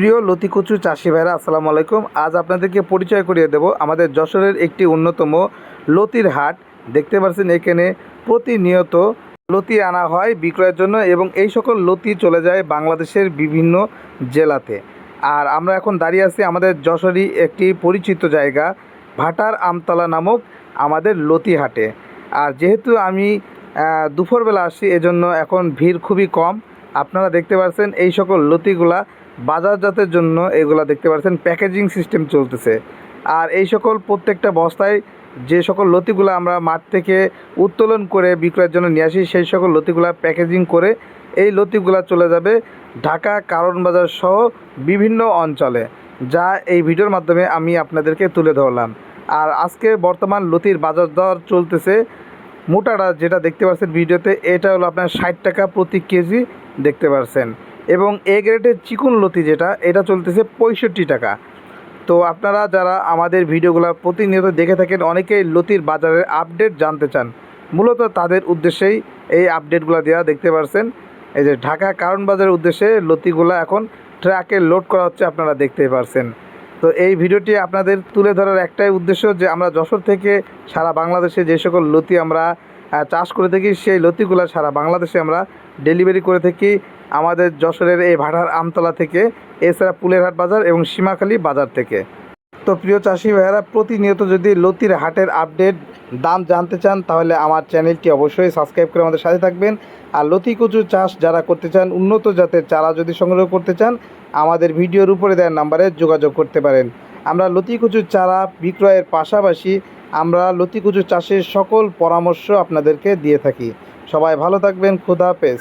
প্রিয় লতিকুচু চাষি ভাইরা, আসসালামু আলাইকুম। আজ আপনাদেরকে পরিচয় করিয়ে দেব আমাদের যশোরের একটি অন্যতম লতির হাট। দেখতে পাচ্ছেন এখানে প্রতিনিয়ত লতি আনা হয় বিক্রয়ের জন্য এবং এই সকল লতি চলে যায় বাংলাদেশের বিভিন্ন জেলাতে। আর আমরা এখন দাঁড়িয়ে আছি আমাদের যশোরই একটি পরিচিত জায়গা, ভাটার আমতলা নামক আমাদের লতি হাটে। আর যেহেতু আমি দুপুরবেলা আসছি, এজন্য এখন ভিড় খুবই কম। আপনারা দেখতে পাচ্ছেন এই সকল লতিগুলা বাজারজাতের জন্য এগুলা দেখতে পাচ্ছেন প্যাকেজিং সিস্টেম চলতেছে। আর এই সকল প্রত্যেকটা বস্তায় যে সকল লতিগুলো আমরা মাঠ থেকে উত্তোলন করে বিক্রয়ের জন্য নিয়ে আসি, সেই সকল লতিগুলা প্যাকেজিং করে এই লতিগুলা চলে যাবে ঢাকা, কারণ বাজার সহ বিভিন্ন অঞ্চলে, যা এই ভিডিওর মাধ্যমে আমি আপনাদেরকে তুলে ধরলাম। আর আজকে বর্তমান লতির বাজার দর চলতেছে মোটাটা, যেটা দেখতে পাচ্ছেন ভিডিওতে, এটা হলো আপনার ষাট টাকা প্রতি কেজি। দেখতে পারছেন। এবং এ গ্রেডের চিকুন লতি যেটা, এটা চলতেছে পঁয়ষট্টি টাকা। তো আপনারা যারা আমাদের ভিডিওগুলো প্রতিনিয়ত দেখে থাকেন, অনেকেই লতির বাজারের আপডেট জানতে চান। মূলত তাদের উদ্দেশ্যেই এই আপডেটগুলো দেওয়া দেখতে পারছেন। এই যে ঢাকা কারণ বাজারের উদ্দেশ্যে লতিগুলো এখন ট্রাকে লোড করা হচ্ছে, আপনারা দেখতে পারছেন। তো এই ভিডিওটি আপনাদের তুলে ধরার একটাই উদ্দেশ্য যে আমরা যশোর থেকে সারা বাংলাদেশে যে সকল লতি আমরা চাষ করে থাকি সেই লতিগুলো সারা বাংলাদেশে আমরা ডেলিভারি করে থাকি আমাদের যশোরের এই ভাটার আমতলা থেকে, এছাড়া পুলেরহাট বাজার এবং সীমাখালী বাজার থেকে। তো প্রিয় চাষি ভাইয়েরা, প্রতিনিয়ত যদি লতির হাটের আপডেট, দাম জানতে চান, তাহলে আমার চ্যানেলটি অবশ্যই সাবস্ক্রাইব করে আমাদের সাথে থাকবেন। আর লতি কচু চাষ যারা করতে চান, উন্নত জাতের চারা যদি সংগ্রহ করতে চান, আমাদের ভিডিওর উপরে দেওয়ার নাম্বারে যোগাযোগ করতে পারেন। আমরা লতি কচুর চারা বিক্রয়ের পাশাপাশি আমরা লতিকুচু চাষের সকল পরামর্শ আপনাদেরকে দিয়ে থাকি। সবাই ভালো থাকবেন ক্ষুধা হাফেজ।